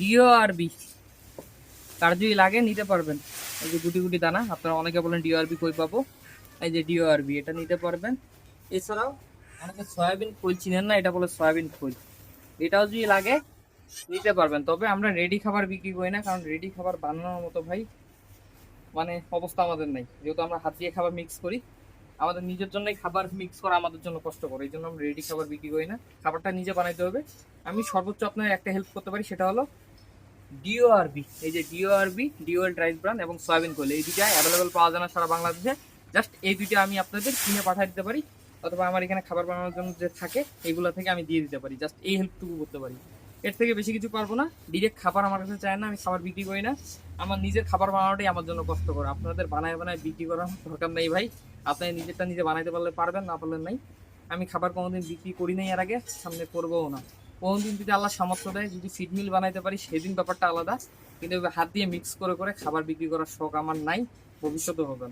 Deo কার যদি লাগে, নিতে পারবেন। এই যে গুটি গুটি দানা, আপনারা অনেকে বলেন ডিও আর বি কই পাবো? এই যে ডিও আর বি, এটা নিতে পারবেন। এছাড়াও অনেকে সয়াবিন খোল চিনেন না, এটা বলে সয়াবিন খোল। এটাও যদি লাগে, নিতে পারবেন। তবে আমরা রেডি খাবার বিক্রি করি না, কারণ রেডি খাবার বানানোর মতো ভাই মানে অবস্থা আমাদের নাই। যেহেতু আমরা হাত দিয়ে খাবার মিক্স করি আমাদের নিজের জন্যই খাবার মিক্স করা আমাদের জন্য কষ্ট করে এই জন্য আমরা রেডি খাবার বিক্রি করি না। খাবারটা নিজে বানাইতে হবে। আমি সর্বোচ্চ আপনার একটা হেল্প করতে পারি, সেটা হলো ডিওআরবি এই যে ডিওআরবি ডিওএল রাইস ব্রান এবং সয়াবিন কোল এই দুইটা অ্যাভেলেবেল পাওয়া যায় না সারা বাংলাদেশে। জাস্ট এই দুইটা আমি আপনাদের কিনে পাঠিয়ে দিতে পারি, অথবা আমার এখানে খাবার বানানোর জন্য যে থাকে, এইগুলো থেকে আমি দিয়ে দিতে পারি। জাস্ট এই হেল্পটুকু করতে পারি। এর থেকে বেশি কিছু পারব না। ডিরেক্ট খাবার আমার কাছে চায় না, আমি খাবার বিক্রি করি না। আমার নিজের খাবার বানানোটাই আমার জন্য কষ্টকর। আপনাদের বানায় বানায় বিক্রি করার দরকার নেই ভাই। আপনি নিজেরটা নিজে বানাইতে পারলে পারবেন, না পারলেন নাই। আমি খাবার কোনোদিন বিক্রি করি নাই এর আগে, সামনে করবোও না। কোনোদিন যদি আল্লাহ সামর্থ্য দেয়, যদি ফিড মিল বানাইতে পারি, সেদিন ব্যাপারটা আলাদা। কিন্তু হাত দিয়ে মিক্স করে করে খাবার বিক্রি করার শখ আমার নাই। ভবিষ্যতে হবে